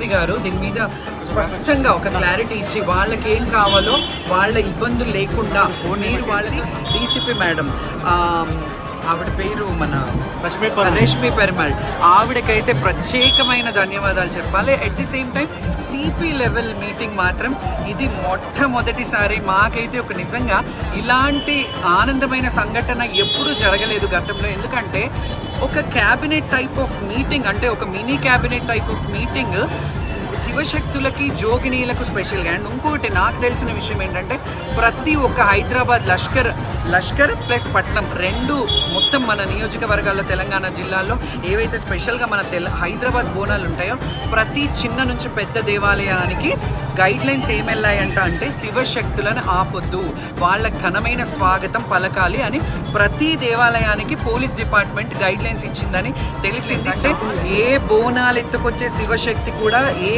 మంత్రి గారు దీని మీద స్పష్టంగా ఒక క్లారిటీ ఇచ్చి వాళ్ళకి ఏం కావాలో వాళ్ళ ఇబ్బందులు లేకుండా మీరు వాళ్ళ డీసీపీ మేడం ఆవిడ పేరు మన రేష్మి పెరుమాళ్ ఆవిడకైతే ప్రత్యేకమైన ధన్యవాదాలు చెప్పాలి. At the same time CP level meeting మాత్రం ఇది మొట్టమొదటిసారి. మాకైతే ఒక నిజంగా ఇలాంటి ఆనందమైన సంఘటన ఎప్పుడూ జరగలేదు గతంలో. ఎందుకంటే ఒక క్యాబినెట్ టైప్ ఆఫ్ మీటింగ్ అంటే ఒక mini cabinet type of meeting శివశక్తులకి జోగినీలకు స్పెషల్గా అండ్ ఇంకోటి నాకు తెలిసిన విషయం ఏంటంటే ప్రతి ఒక్క హైదరాబాద్ లష్కర్ లష్కర్ ప్లస్ పట్నం రెండు మొత్తం మన నియోజకవర్గాల్లో తెలంగాణ జిల్లాల్లో ఏవైతే స్పెషల్గా మన తెల హైదరాబాద్ బోనాలు ఉంటాయో ప్రతి చిన్న నుంచి పెద్ద దేవాలయానికి గైడ్ లైన్స్ ఏమెళ్ళాయంట అంటే శివశక్తులను ఆపొద్దు. వాళ్ళ ఘనమైన స్వాగతం పలకాలి అని ప్రతి దేవాలయానికి పోలీస్ డిపార్ట్మెంట్ గైడ్ లైన్స్ ఇచ్చిందని తెలిసింది. అంటే ఏ బోనాలు ఎత్తుకొచ్చే శివశక్తి కూడా ఏ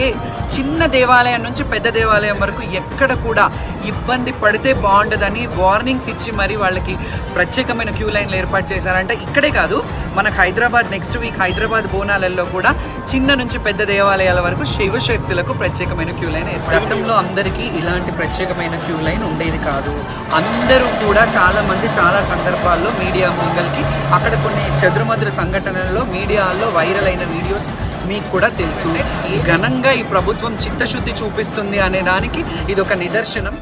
చిన్న దేవాలయం నుంచి పెద్ద దేవాలయం వరకు ఎక్కడ కూడా ఇబ్బంది పడితే బాగుండదని వార్నింగ్స్ ఇచ్చి మరి వాళ్ళకి ప్రత్యేకమైన క్యూ లైన్లు ఏర్పాటు చేశారంటే. ఇక్కడే కాదు మనకు హైదరాబాద్ నెక్స్ట్ వీక్ హైదరాబాద్ బోనాలలో కూడా చిన్న నుంచి పెద్ద దేవాలయాల వరకు శివశక్తులకు ప్రత్యేకమైన క్యూ లైన్ ఏర్పాటు గతంలో అందరికీ ఇలాంటి ప్రత్యేకమైన క్యూ లైన్ ఉండేది కాదు. అందరూ కూడా చాలామంది చాలా సందర్భాల్లో మీడియా ముంగల్కి అక్కడ కొన్ని చెదురుమదురు సంఘటనల్లో మీడియాలో వైరల్ అయిన వీడియోస్ మీకు కూడా తెలుసు. ఈ ఘనంగా ఈ ప్రభుత్వం చిత్తశుద్ధి చూపిస్తుంది అనే దానికి ఇది ఒక నిదర్శనం.